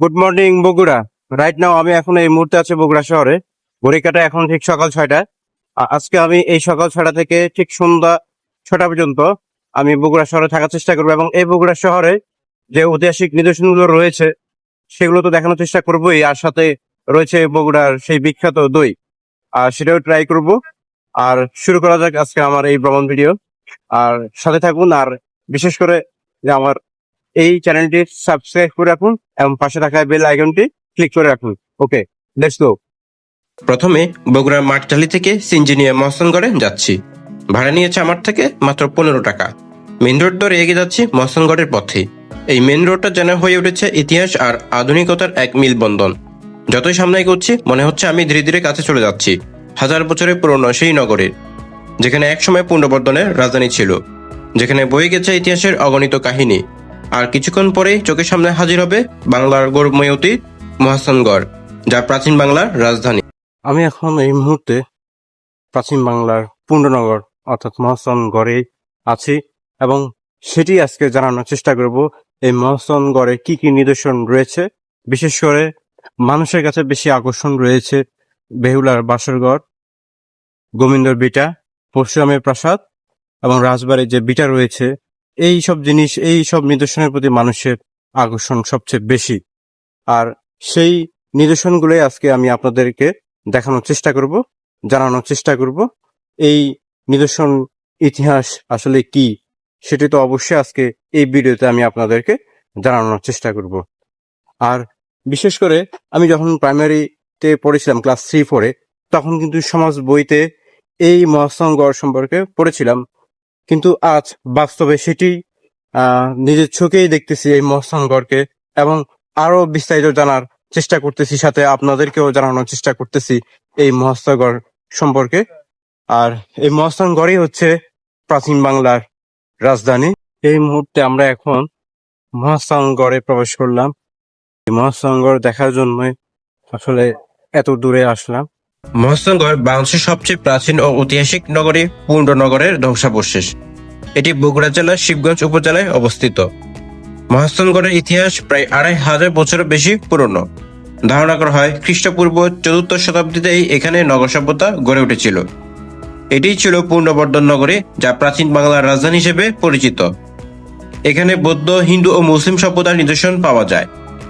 Good morning Bogura. Right now আমি এখন এই মুহূর্তে আছি বগুড়া শহরে। ঘড়িকাটা এখন ঠিক সকাল ছয়টা। আজকে আমি এই সকাল ছয়টা থেকে ঠিক সন্ধ্যা ছটা পর্যন্ত আমি বগুড়া শহরে থাকার চেষ্টা করব এবং এই বগুড়া শহরে যে ঐতিহাসিক নিদর্শনগুলো রয়েছে, সেগুলো তো দেখানোর চেষ্টা করবোই। আর সাথে রয়েছে বগুড়ার সেই বিখ্যাত দই। আর সেটাও ট্রাই করব। আর শুরু করা যাক আজকে আমার এই ভ্রমণ ভিডিও আর সাথে থাকুন, আর বিশেষ করে যে আমার এই চ্যানেলটি সাবস্ক্রাইব করে রাখুন এবং পাশে থাকা বেল আইকনটি ক্লিক করে রাখুন। ওকে লেটস গো প্রথমে বগুড়ার মাঠটালি থেকে সিঞ্জিনিয়া মহসনগড়ে যাচ্ছি। ভাড়া নিয়েছে আমার থেকে মাত্র পনেরো টাকা। মেন রোড ধরে এগিয়ে যাচ্ছি মহসনগড়ের পথে। এই মেন রোডটা যেন হয়ে উঠেছে ইতিহাস আর আধুনিকতার এক মিলবন্ধন। যতই সামনে করছি মনে হচ্ছে আমি ধীরে ধীরে কাছে চলে যাচ্ছি। হাজার বছরের পুরনো সেই নগরের, যেখানে একসময় পুনর্বর্ধনের রাজধানী ছিল, যেখানে বয়ে গেছে ইতিহাসের অগণিত কাহিনী। আর কিছুক্ষণ পরেই চোখের সামনে হাজির হবে বাংলার গৌরবময় অতীত মহাসনগড় যা প্রাচীন বাংলার রাজধানী। আমি এখন এই মুহূর্তে প্রাচীন বাংলার পূর্ণনগর অর্থাৎ মহাস্থানগড়ে আছি এবং সেটি আজকে জানানোর চেষ্টা করব, এই মহাস্থানগড়ে কি কি নিদর্শন রয়েছে? বিশেষ করে মানুষের কাছে বেশি আকর্ষণ রয়েছে বেহুলার বাসরগড় গোবিন্দর বিটা, পরশুরামের প্রাসাদ এবং রাজবাড়ির যে বিটা রয়েছে এই সব জিনিস এই সব নিদর্শনের প্রতি মানুষের আকর্ষণ সবচেয়ে বেশি। আর সেই নিদর্শনগুলোই আজকে আমি আপনাদেরকে দেখানোর চেষ্টা করব, জানানোর চেষ্টা করব। এই নিদর্শন ইতিহাস আসলে কি? সেটি তো অবশ্যই আজকে এই ভিডিওতে আমি আপনাদেরকে জানানোর চেষ্টা করব। আর বিশেষ করে আমি যখন প্রাইমারিতে পড়েছিলাম ক্লাস থ্রি ফোরে তখন কিন্তু সমাজ বইতে এই মহাস্থানগড় সম্পর্কে পড়েছিলাম। কিন্তু আজ বাস্তবে সেটি নিজের চোখেই দেখতেছি এই মহাস্থানগড়কে এবং আরও বিস্তারিত জানার চেষ্টা করতেছি, সাথে আপনাদেরকেও জানানোর চেষ্টা করতেছি এই মহাস্থানগড় সম্পর্কে। আর এই মহাস্থানগড়ই হচ্ছে প্রাচীন বাংলার রাজধানী। এই মুহূর্তে আমরা এখন মহাস্থানগড়ে প্রবেশ করলাম। এই মহাস্থানগড় দেখার জন্য আসলে এত দূরে আসলাম। মহস্তানগড় বাংলাদেশের সবচেয়ে প্রাচীন ও ঐতিহাসিক নগরী পূর্ণনগরের ধ্বংসাবশেষ। এটি বগুড়া জেলার শিবগঞ্জ উপজেলায় অবস্থিত। মহাস্তানগড়ের ইতিহাস প্রায় আড়াই হাজার বছরের বেশি পুরনো। ধারণা করা হয় খ্রিস্টপূর্ব চতুর্থ শতাব্দীতেই এখানে নগর সভ্যতা গড়ে উঠেছিল। এটিই ছিল পূর্ণবর্ধন নগরী যা প্রাচীন বাংলার রাজধানী হিসেবে পরিচিত। এখানে বৌদ্ধ, হিন্দু ও মুসলিম সভ্যতার নিদর্শন পাওয়া যায়।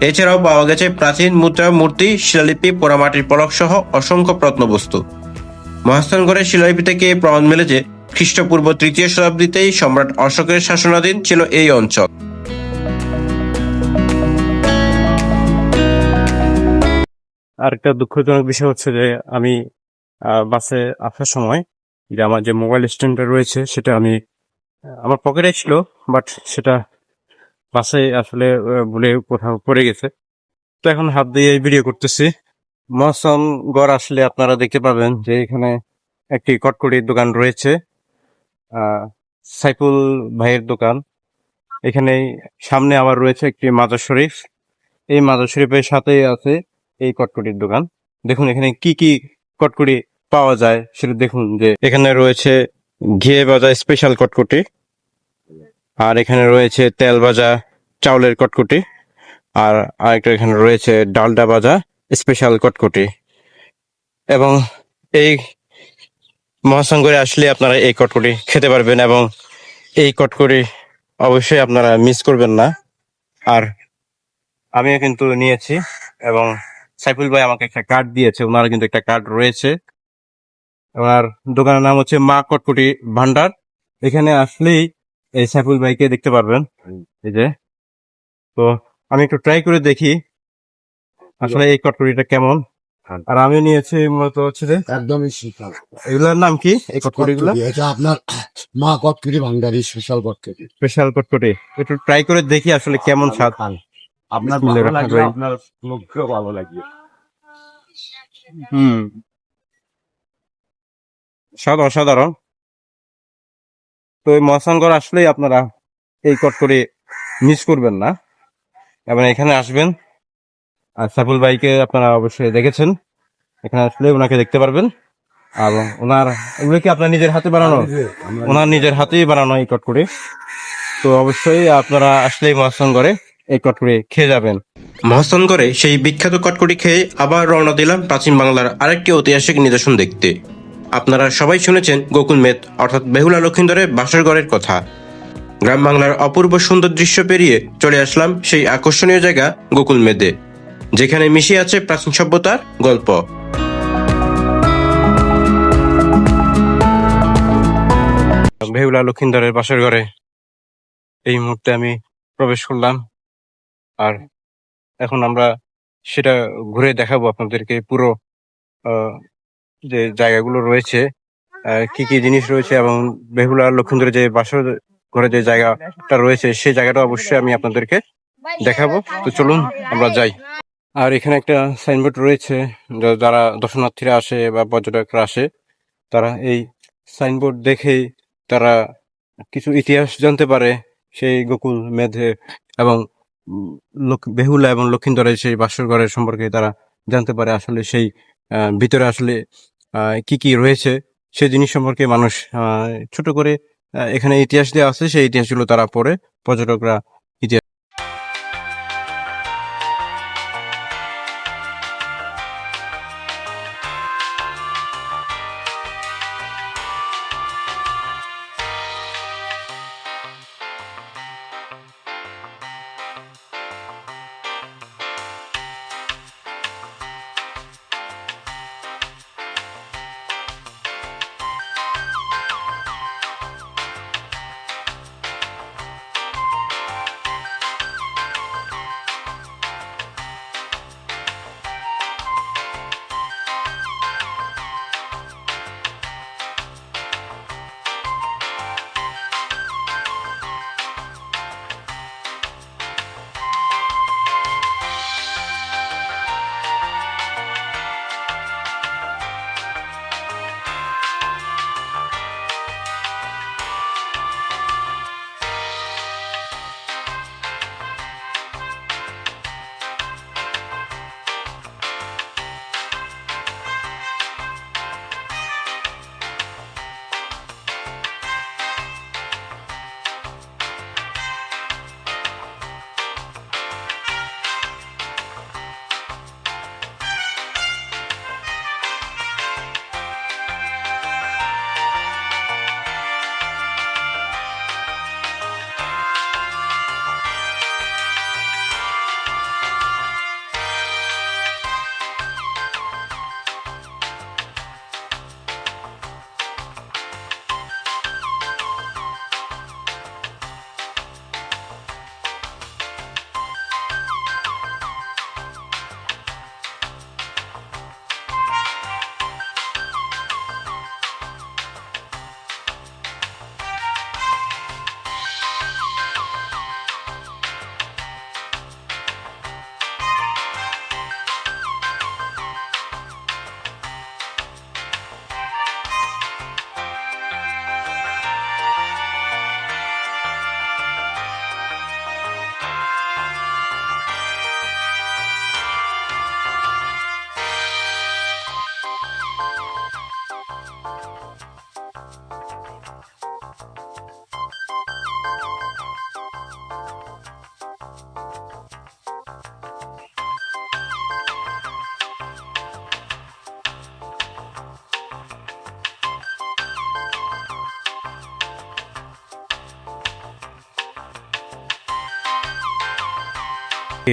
এছাড়াও পাওয়া গেছে প্রাচীন মুদ্রা মূর্তি, শিলালিপি, পোড়ামাটির পলক সহ অসংখ্য প্রত্নবস্তু। মহাস্থানগড়ের শিলালিপি থেকে প্রমাণ মেলে যে খ্রিস্টপূর্ব তৃতীয় শতাব্দীতেই সম্রাট অশোকের শাসনাধীন ছিল এই অঞ্চল। আর একটা দুঃখজনক বিষয় হচ্ছে যে আমি বাসে আসার সময় যে আমার যে মোবাইল স্ট্যান্ডটা রয়েছে সেটা আমি আমার পকেটে ছিল, বাট সেটা বাসে আসলে বলে কোথাও পড়ে গেছে। তো এখন হাত দিয়ে ভিডিও করতেছি। মহসম গড় আসলে আপনারা দেখতে পাবেন যে এখানে একটি কটকটির দোকান রয়েছে সাইফুল ভাইয়ের দোকান। এখানে সামনে আবার রয়েছে একটি মাজার শরীফ। এই মাজার শরীফের সাথেই আছে এই কটকটির দোকান। দেখুন এখানে কি কি কটকটি পাওয়া যায়, সেটা দেখুন যে এখানে রয়েছে ঘিয়ে বাজার স্পেশাল কটকটি। আর এখানে রয়েছে তেল ভাজা, চাউলের কটকটি। আর আরেকটা এখানে রয়েছে ডালডা ভাজা, স্পেশাল কটকটি। এবং এই মহাসংঘরে আসলে আপনারা এই কটকটি খেতে পারবেন এবং এই কটকটি অবশ্যই আপনারা মিস করবেন না। আর আমিও কিন্তু নিয়েছি এবং সাইফুল ভাই আমাকে একটা কার্ড দিয়েছে ওনার কিন্তু একটা কার্ড রয়েছে। ওনার দোকানের নাম হচ্ছে মা কটকটি ভান্ডার। এখানে আসলেই এই সাইফুল ভাইকে দেখতে পারবেন। এই যে। তো আমি একটু ট্রাই করে দেখি আসলে এই কটকটিটা কেমন। আর আমি নিয়েছি মূলত হচ্ছে যে একদমই শীতল এগুলোর নাম কি? এই কটকটিগুলো? কটকটি, এটা আপনার মা কটকিরি ভান্ডারি স্পেশাল কটকিরি স্পেশাল কটকটি। একটু ট্রাই করে দেখি আসলে কেমন স্বাদ। আপনার ভালো লাগবে আপনার লোককেও ভালো লাগবে। হুম। স্বাদ অসাধারণ। তো এই মহাসানগর আসলেই আপনারা এই কটকরি মিস করবেন না। এবং এখানে আসবেন। আর সাইফুল ভাইকে আপনারা অবশ্যই দেখেছেন। এখানে আসলে ওনাকে দেখতে পারবেন। আর ওনার এগুলো কি আপনার নিজের হাতে বানানো? ওনার নিজের। হাতেই বানানো এই কটকরি তো অবশ্যই আপনারা আসলেই মহাসানগরে এই কটকরি খেয়ে যাবেন। মহাস্থানগড়ে সেই বিখ্যাত কটকটি খেয়ে আবার রওনা দিলাম প্রাচীন বাংলার আরেকটি ঐতিহাসিক নিদর্শন দেখতে। আপনারা সবাই শুনেছেন গোকুল মেদ অর্থাৎ বেহুলা লক্ষিন্দরের বাসরগড়ের কথা। গ্রাম বাংলার অপূর্ব সুন্দর দৃশ্য পেরিয়ে চলে আসলাম সেই আকর্ষণীয় জায়গা গোকুল মেদে, যেখানে মিশিয়ে আছে প্রাচীন সভ্যতার গল্প। বেহুলা লক্ষিন্দরের বাসর ঘরে এই মুহূর্তে আমি প্রবেশ করলাম, আর এখন আমরা সেটা ঘুরে দেখাবো আপনাদেরকে পুরো যে জায়গাগুলো রয়েছে কি কি জিনিস রয়েছে এবং বেহুলা লক্ষিন্দরের যে বাসর ঘরে যে জায়গাটা রয়েছে, সেই জায়গাটা অবশ্যই আমি আপনাদেরকে দেখাবো। তো চলুন, আমরা যাই। আর এখানে একটা সাইনবোর্ড রয়েছে যারা দর্শনার্থীরা আসে বা পর্যটকরা আসে, তারা এই সাইনবোর্ড দেখেই তারা কিছু ইতিহাস জানতে পারে। সেই গোকুল, মেধে এবং বেহুলা এবং লক্ষিন্দরের সেই বাসরঘরের সম্পর্কে তারা জানতে পারে। আসলে সেই ভিতরে আসলে কি কি রয়েছে সেই জিনিস সম্পর্কে মানুষ ছোট করে এখানে ইতিহাস দেওয়া আছে, সেই ইতিহাসগুলো তারা পড়ে। পর্যটকরা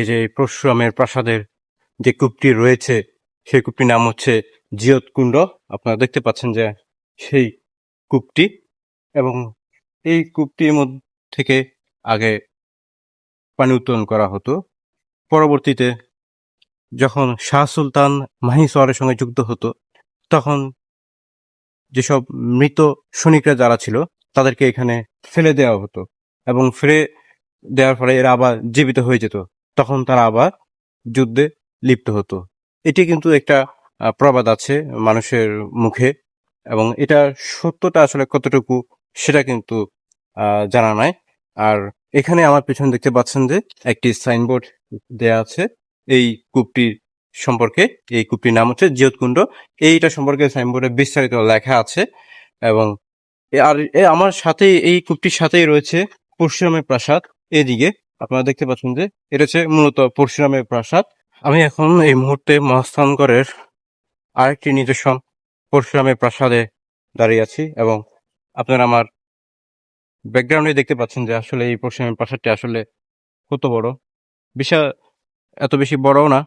যে পরশুরামের প্রাসাদের যে কূপটি রয়েছে, সেই কূপটির নাম হচ্ছে জিয়ত কুণ্ড। আপনারা দেখতে পাচ্ছেন যে সেই কূপটি এবং এই কূপটির মধ্যে থেকে আগে পানি উত্তোলন করা হতো। পরবর্তীতে যখন শাহ সুলতান মাহিসওয়ারের সঙ্গে যুক্ত হতো, তখন যেসব মৃত সৈনিকরা যারা ছিল, তাদেরকে এখানে ফেলে দেওয়া হতো এবং ফেলে দেওয়ার ফলে এরা আবার জীবিত হয়ে যেত। তখন তারা আবার যুদ্ধে লিপ্ত হতো। এটি কিন্তু একটা প্রবাদ আছে মানুষের মুখে এবং এটা সত্যটা আসলে কতটুকু সেটা কিন্তু জানা নাই। আর এখানে আমার পেছনে দেখতে পাচ্ছেন যে একটি সাইনবোর্ড দেয়া আছে এই কূপটির সম্পর্কে। এই কূপটির নাম হচ্ছে জিয়তকুণ্ড। এইটা সম্পর্কে সাইনবোর্ডে বিস্তারিত লেখা আছে এবং আর আমার সাথে এই কূপটির সাথেই রয়েছে পরশুরামের প্রাসাদ। এদিকে আপনারা দেখতে পাচ্ছেন যে এটা হচ্ছে মূলত পরশুরামের প্রাসাদ। আমি এখন এই মুহূর্তে মহাস্থানগড়ের আরেকটি নিদর্শন পরশুরামের প্রাসাদে দাঁড়িয়ে আছি এবং আপনারা আমার ব্যাকগ্রাউন্ডে দেখতে পাচ্ছেন যে আসলে এই পরশুরামের প্রাসাদটি আসলে কত বড়। বিশাল, এত বেশি বড়ও না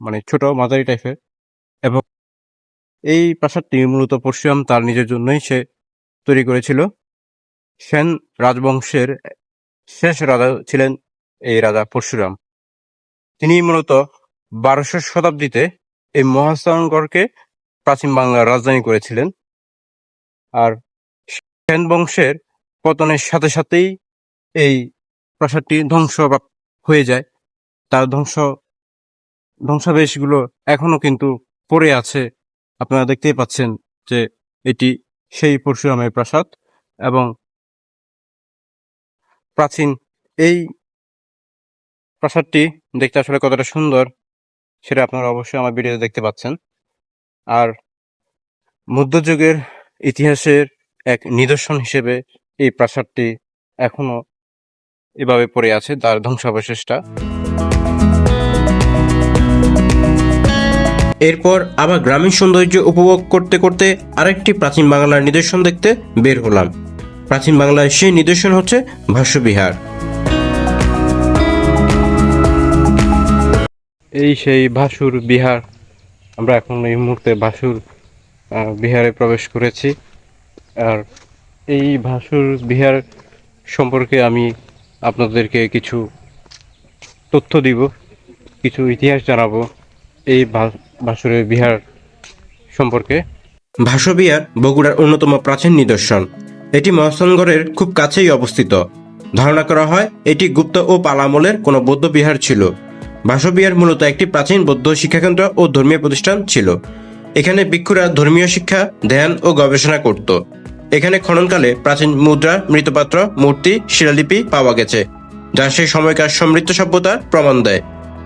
মানে ছোট মাঝারি টাইপের। এবং এই প্রাসাদটি মূলত পরশুরাম তার নিজের জন্যই সে তৈরি করেছিল। সেন রাজবংশের শেষ রাজা ছিলেন এই রাজা পরশুরাম। তিনি মূলত বারোশো শতাব্দীতে এই মহাস্থানগড়কে প্রাচীন বাংলার রাজধানী করেছিলেন। আর সেন বংশের পতনের সাথে সাথেই এই প্রাসাদটি ধ্বংস হয়ে যায়। তার ধ্বংস ধ্বংসাবেশগুলো এখনও কিন্তু পড়ে আছে। আপনারা দেখতেই পাচ্ছেন যে এটি সেই পরশুরামের প্রাসাদ এবং প্রাচীন এই প্রাসাদটি দেখতে আসলে কতটা সুন্দর, সেটা আপনারা অবশ্যই আমার ভিডিওতে দেখতে পাচ্ছেন। আর মধ্যযুগের ইতিহাসের এক নিদর্শন হিসেবে এই প্রাসাদটি এখনও এভাবে পড়ে আছে, তার ধ্বংসাবশেষটা। এরপর আবার গ্রামীণ সৌন্দর্য উপভোগ করতে করতে আরেকটি প্রাচীন বাংলার নিদর্শন দেখতে বের হলাম। প্রাচীন বাংলার সেই নিদর্শন হচ্ছে ভাষ্যবিহার। এই সেই ভাসুর বিহার। আমরা এখন এই মুহূর্তে ভাসুর বিহারে প্রবেশ করেছি। আর এই ভাসুর বিহার সম্পর্কে আমি আপনাদেরকে কিছু তথ্য দিব, কিছু ইতিহাস জানাব এই ভাসুরের বিহার সম্পর্কে। ভাসবিহার বগুড়ার অন্যতম প্রাচীন নিদর্শন। এটি মহাস্থানগড়ের খুব কাছেই অবস্থিত। ধারণা করা হয়, এটি গুপ্ত ও পাল আমলের কোনো বৌদ্ধ বিহার ছিল। ভাসবিহার মূলত একটি প্রাচীন বৌদ্ধ শিক্ষাকেন্দ্র ও ধর্মীয় প্রতিষ্ঠান ছিল। এখানে ভিক্ষুরা ধর্মীয় শিক্ষা, ধ্যান ও গবেষণা করত। এখানে খননকালে প্রাচীন মুদ্রা, মৃৎপাত্র, মূর্তি, শিলালিপি পাওয়া গেছে, যা সেই সময়কার সমৃদ্ধ সভ্যতার প্রমাণ দেয়।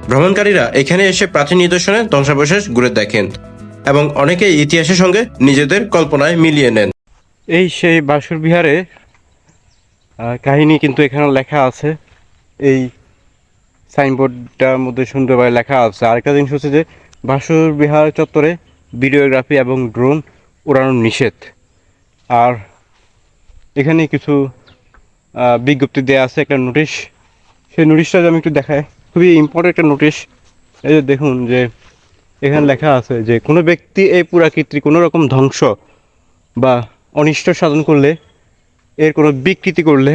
ভ্রমণকারীরা এখানে এসে প্রাচীন নিদর্শনের ধ্বংসাবশেষ ঘুরে দেখেন এবং অনেকে ইতিহাসের সঙ্গে নিজেদের কল্পনায় মিলিয়ে নেন। এই সেই বাসুর বিহারে কাহিনী কিন্তু এখানে লেখা আছে। এই সাইনবোর্ডটার মধ্যে সুন্দরভাবে লেখা আছে। আরেকটা জিনিস হচ্ছে যে, বাসুর বিহার চত্বরে ভিডিওগ্রাফি এবং ড্রোন উড়ানো নিষেধ। আর এখানে কিছু বিজ্ঞপ্তি দেওয়া আছে, একটা নোটিশ। সেই নোটিশটা আমি একটু দেখাই, খুবই ইম্পর্টেন্ট একটা নোটিশ। এই যে দেখুন যে, এখানে লেখা আছে যে, কোনো ব্যক্তি এই পুরাকীর্তি কোনো রকম ধ্বংস বা অনিষ্ট সাধন করলে, এর কোনো বিকৃতি করলে,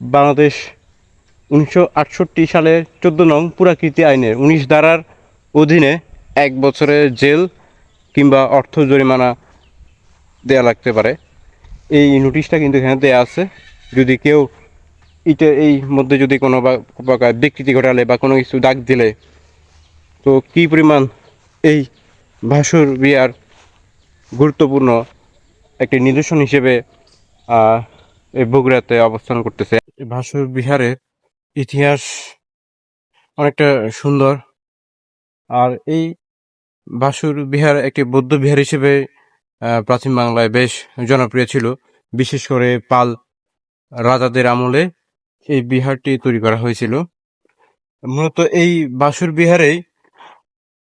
বাংলাদেশ উনিশশো সালের চোদ্দ নং পুরাকীর্তি আইনের উনিশ ধারার অধীনে এক বছরের জেল কিংবা অর্থ জরিমানা দেয়া লাগতে পারে। এই নোটিশটা কিন্তু এখানে দেয়া আছে। যদি কেউ এটা এই মধ্যে যদি কোনো প্রকার বিকৃতি ঘটালে বা কোনো কিছু দাগ দিলে, তো কী পরিমাণ এই ভাসুর বিয়ার গুরুত্বপূর্ণ একটি নিদর্শন হিসেবে এই বগুড়াতে অবস্থান করতেছে? ভাসুর বিহারের ইতিহাস অনেকটা সুন্দর। আর এই বাসুর বিহার একটি বৌদ্ধ বিহার হিসেবে প্রাচীন বাংলায় বেশ জনপ্রিয় ছিল। বিশেষ করে পাল রাজাদের আমলে এই বিহারটি তৈরি করা হয়েছিল। মূলত এই বাসুর বিহারেই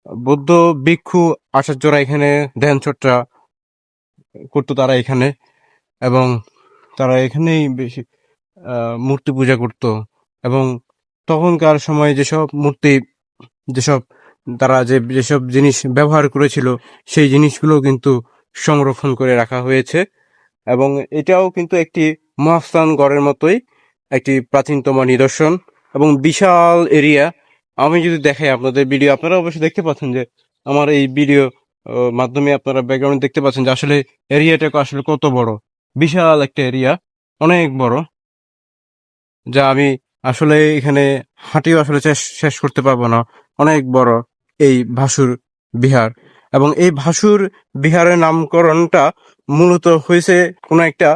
বৌদ্ধ ভিক্ষু আচার্যরা এখানে ধ্যান চর্চা করতো তারা এখানে এবং তারা এখানেই বেশি মূর্তি পূজা করত। এবং তখনকার সময়ে যেসব মূর্তি, যেসব তারা যে, যেসব জিনিস ব্যবহার করেছিল, সেই জিনিসগুলো কিন্তু সংরক্ষণ করে রাখা হয়েছে। এবং এটাও কিন্তু একটি মহাস্থান গড়ের মতোই, একটি প্রাচীনতম নিদর্শন এবং বিশাল এরিয়া। আমি যদি দেখাই আপনাদের ভিডিও, আপনারা অবশ্যই দেখতে পাচ্ছেন যে, আমার এই ভিডিও মাধ্যমে আপনারা ব্যাকগ্রাউন্ড দেখতে পাচ্ছেন যে, আসলে এরিয়াটা আসলে কত বড়। বিশাল একটা এরিয়া, অনেক বড়, যা আমি আসলে এখানে হাঁটিও আসলে শেষ করতে পারব না। অনেক বড় এই ভাসুর বিহার। এবং এই ভাসুর বিহারের নামকরণটা মূলত হয়েছে কোনো একটা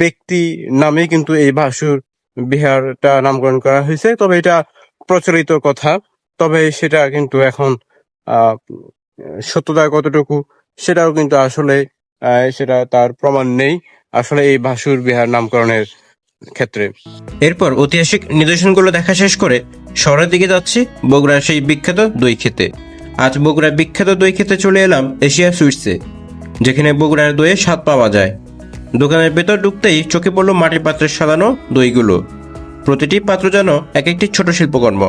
ব্যক্তি নামে কিন্তু এই ভাসুর বিহারটা নামকরণ করা হয়েছে। তবে এটা প্রচলিত কথা। তবে সেটা কিন্তু এখন সত্যতা কতটুকু সেটাও কিন্তু আসলে সেটা তার প্রমাণ নেই। আসলে এই ভাসুর বিহার নামকরণের ক্ষেত্রে। এরপর ঐতিহাসিক নিদর্শনগুলো দেখা শেষ করে শহরের দিকে যাচ্ছি বগুড়ার সেই বিখ্যাত দই খেতে আজ বগুড়ার বিখ্যাত দই খেতে চলে এলাম এশিয়া সুইটসে, যেখানে বগুড়ার দইয়ের স্বাদ পাওয়া যায়। দোকানের ভেতর ঢুকতেই চোখে পড়ল মাটির পাত্রে সাজানো দইগুলো। প্রতিটি পাত্র যেন এক একটি ছোট শিল্পকর্ম।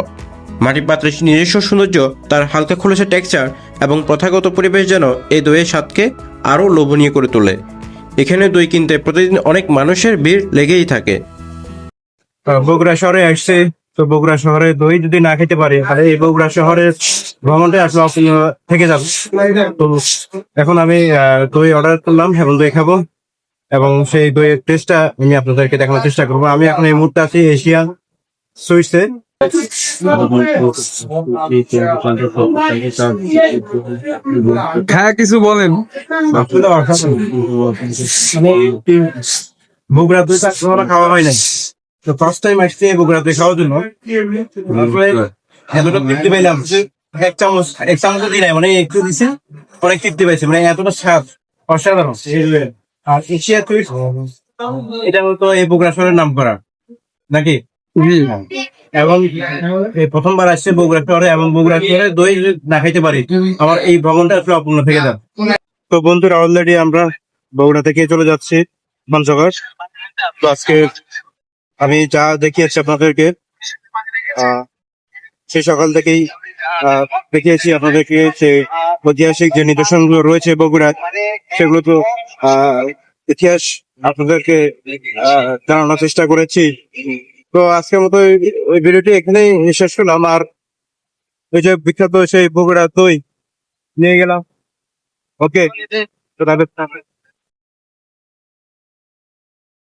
মাটির পাত্রের নিজস্ব সৌন্দর্য, তার হালকা খোলসে টেক্সচার এবং প্রথাগত পরিবেশ যেন এই দইয়ের স্বাদকে আরও লোভনীয় করে তোলে। এখানে দই কিনতে প্রতিদিন অনেক মানুষের ভিড় লেগেই থাকে। বগুড়া শহরে আসছে, তো বগুড়া শহরে দই যদি না খেতে পারে, তাহলে এই বগুড়া শহরের ভ্রমণটা আসলে থেকে যাবে তো এখন আমি দই অর্ডার করলাম এবং দই খাব, এবং সেই দইয়ের টেস্টটা আমি আপনাদেরকে দেখানোর চেষ্টা করব। আমি এখন এই মুহূর্তে আছি এশিয়া সুইটসে। হ্যাঁ কিছু বলেন। কখনো খাওয়া হয় নাই। তো ফার্স্ট টাইম খাওয়ার জন্য। তৃপ্তি পাইলাম। এক চামচ এক চামচ দিই নাই মানে একটু দিছে অনেক তৃপ্তি পাইছে মানে এতটা স্বাদ, অসাধারণ। আর এশিয়া তুই এটা তো এই বগুড়া শহরের নাম করা নাকি? এবং এই প্রথমবার আসছে বগুড়া শহরে এবং বগুড়া শহরে দই না খাইতে পারি। আমার এই ভ্রমণটা আসলে অপূর্ণ থেকে যাবে। তো বন্ধুরা অলরেডি আমরা বগুড়া থেকে চলে যাচ্ছি পঞ্চগড় তো আজকে আমি যা দেখিয়েছি আপনাদেরকে সেই সকাল থেকেই দেখিয়েছি আপনাদেরকে যে ঐতিহাসিক যে নিদর্শনগুলো রয়েছে বগুড়ার সেগুলো তো ইতিহাস আপনাদেরকে জানানোর চেষ্টা করেছি। তো আজকের মতো ওই ভিডিওটি এখানেই শেষ করলাম। আর ওই যে বিখ্যাত সেই বগুড়া দই নিয়ে গেলাম। ওকে তো তাদের